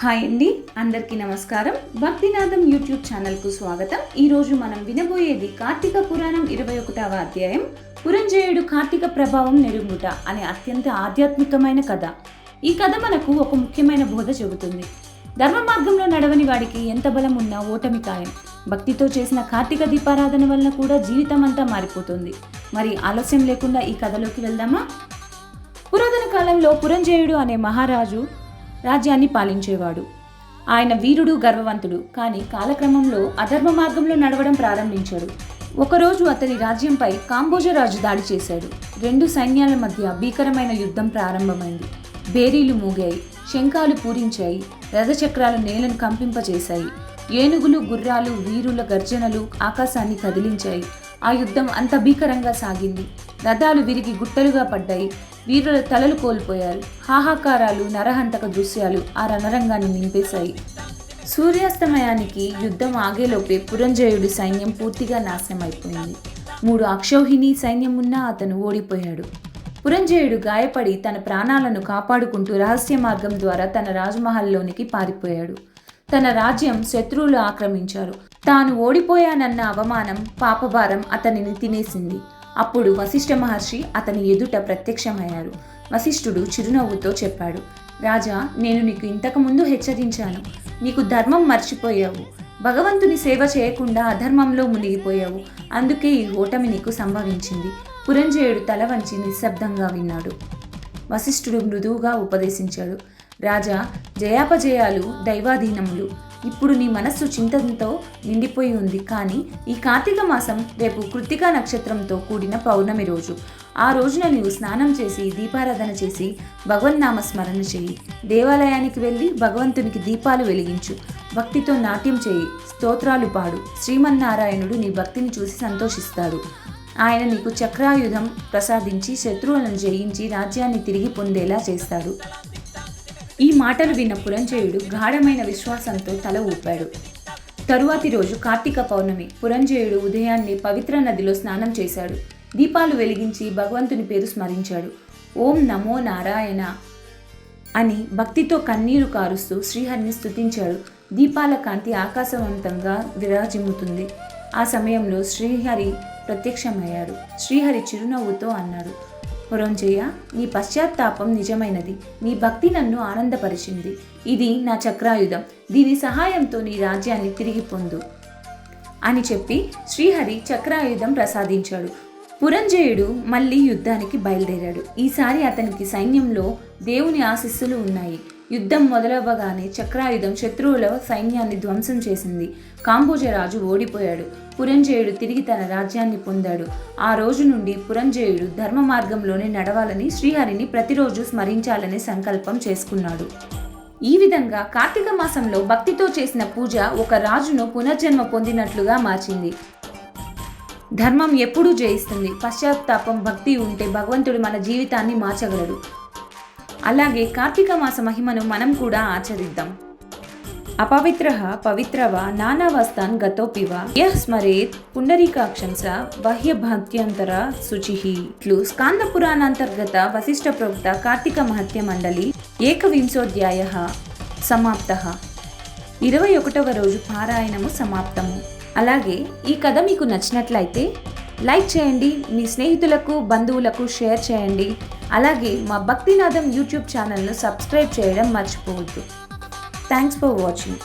Hi అండి అందరికీ నమస్కారం. భక్తినాథం యూట్యూబ్ ఛానల్కు స్వాగతం. ఈరోజు మనం వినబోయేది కార్తీక పురాణం ఇరవై ఒకటవ అధ్యాయం. పురంజయుడు కార్తీక ప్రభావం నెరుగుట అనే అత్యంత ఆధ్యాత్మికమైన కథ. ఈ కథ మనకు ఒక ముఖ్యమైన బోధ చెబుతుంది. ధర్మ మార్గంలో నడవని వాడికి ఎంత బలం ఉన్నా ఓటమి ఖాయం. భక్తితో చేసిన కార్తీక దీపారాధన వలన కూడా జీవితం అంతా మారిపోతుంది. మరి ఆలస్యం లేకుండా ఈ కథలోకి వెళ్దామా? పురాతన కాలంలో పురంజయుడు అనే మహారాజు రాజ్యాన్ని పాలించేవాడు. ఆయన వీరుడు గర్వవంతుడు. కానీ కాలక్రమంలో అధర్మ మార్గంలో నడవడం ప్రారంభించాడు. ఒకరోజు అతని రాజ్యంపై కాంబోజరాజు దాడి చేశాడు. రెండు సైన్యాల మధ్య భీకరమైన యుద్ధం ప్రారంభమైంది. బేరీలు మూగాయి శంఖాలు పూరించాయి రథచక్రాలు నేలను కంపింపచేశాయి. ఏనుగులు గుర్రాలు వీరుల గర్జనలు ఆకాశాన్ని కదిలించాయి. ఆ యుద్ధం అంత భీకరంగా సాగింది. రథాలు విరిగి గుట్టలుగా పడ్డాయి. వీరుల తలలు కోల్పోయారు. హాహాకారాలు నరహంతక దృశ్యాలు ఆ రణరంగాన్ని నింపేశాయి. సూర్యాస్తమయానికి యుద్ధం ఆగేలోపే పురంజయుడి సైన్యం పూర్తిగా నాశనమైపోయింది. మూడు అక్షౌహిణి సైన్యం ఉన్నా అతను ఓడిపోయాడు. పురంజయుడు గాయపడి తన ప్రాణాలను కాపాడుకుంటూ రహస్య మార్గం ద్వారా తన రాజమహల్లోనికి పారిపోయాడు. తన రాజ్యం శత్రువులు ఆక్రమించారు. తాను ఓడిపోయానన్న అవమానం పాపభారం అతనిని తినేసింది. అప్పుడు వశిష్ఠ మహర్షి అతని ఎదుట ప్రత్యక్షమయ్యారు. వశిష్ఠుడు చిరునవ్వుతో చెప్పాడు రాజా నేను నీకు ఇంతకుముందు హెచ్చరించాను. నీకు ధర్మం మర్చిపోయావు. భగవంతుని సేవ చేయకుండా అధర్మంలో మునిగిపోయావు. అందుకే ఈ ఓటమి నీకు సంభవించింది. పురంజయుడు తల వంచి నిశ్శబ్దంగా విన్నాడు. వశిష్ఠుడు మృదువుగా ఉపదేశించాడు రాజా జయాపజయాలు దైవాధీనములు. ఇప్పుడు నీ మనస్సు చింతనతో నిండిపోయి ఉంది. కానీ ఈ కార్తీక మాసం రేపు కృత్తికా నక్షత్రంతో కూడిన పౌర్ణమి రోజు. ఆ రోజున నీవు స్నానం చేసి దీపారాధన చేసి భగవన్నామ స్మరణ చేయి. దేవాలయానికి వెళ్ళి భగవంతునికి దీపాలు వెలిగించు. భక్తితో నాట్యం చేయి. స్తోత్రాలు పాడు. శ్రీమన్నారాయణుడు నీ భక్తిని చూసి సంతోషిస్తాడు. ఆయన నీకు చక్రాయుధం ప్రసాదించి శత్రువులను జయించి రాజ్యాన్ని తిరిగి పొందేలా చేస్తాడు. ఈ మాటలు విన్న పురంజయుడు గాఢమైన విశ్వాసంతో తల ఊపాడు. తరువాతి రోజు కార్తీక పౌర్ణమి. పురంజయుడు ఉదయాన్నే పవిత్ర నదిలో స్నానం చేశాడు. దీపాలు వెలిగించి భగవంతుని పేరు స్మరించాడు. ఓం నమో నారాయణ అని భక్తితో కన్నీరు కారుస్తూ శ్రీహరిని స్తుతించాడు. దీపాల కాంతి ఆకాశవంతంగా విరాజిమ్ముతుంది ఆ సమయంలో శ్రీహరి ప్రత్యక్షమయ్యాడు. శ్రీహరి చిరునవ్వుతో అన్నాడు. పురంజయ్య నీ పశ్చాత్తాపం నిజమైనది. నీ భక్తి నన్ను ఆనందపరిచింది. ఇది నా చక్రాయుధం. దీని సహాయంతో నీ రాజ్యాన్ని తిరిగి పొందు అని చెప్పి శ్రీహరి చక్రాయుధం ప్రసాదించాడు. పురంజయుడు మళ్ళీ యుద్ధానికి బయలుదేరాడు. ఈసారి అతనికి సైన్యంలో దేవుని ఆశీస్సులు ఉన్నాయి. యుద్ధం మొదలవ్వగానే చక్రాయుధం శత్రువుల సైన్యాన్ని ధ్వంసం చేసింది. కాంబోజరాజు ఓడిపోయాడు. పురంజయుడు తిరిగి తన రాజ్యాన్ని పొందాడు. ఆ రోజు నుండి పురంజయుడు ధర్మ మార్గంలోనే నడవాలని శ్రీహరిని ప్రతిరోజు స్మరించాలనే సంకల్పం చేసుకున్నాడు. ఈ విధంగా కార్తీక మాసంలో భక్తితో చేసిన పూజ ఒక రాజును పునర్జన్మ పొందినట్లుగా మార్చింది. ధర్మం ఎప్పుడూ జయిస్తుంది. పశ్చాత్తాపం భక్తి ఉంటే భగవంతుడు మన జీవితాన్ని మార్చగలడు. అలాగే కార్తీక మాస మహిమను మనం కూడా ఆచరిద్దాం అపవిత్ర పవిత్రవ నానావస్థాన్ గతోపివ యః స్మరేత్ పుండరీకాక్షం స బాహ్యభాత్యంతర శుచి ఇట్లు స్కాంద పురాణాంతర్గత వశిష్ఠ ప్రోక్త కార్తీక మహత్య మండలి ఏకవింశోధ్యాయ సమాప్త ఇరవై ఒకటవ రోజు పారాయణము సమాప్తము అలాగే ఈ కథ మీకు నచ్చినట్లయితే లైక్ చేయండి మీ స్నేహితులకు బంధువులకు షేర్ చేయండి. అలాగే మా భక్తినాథం యూట్యూబ్ ఛానల్ను సబ్స్క్రైబ్ చేయడం మర్చిపోవద్దు. Thanks for watching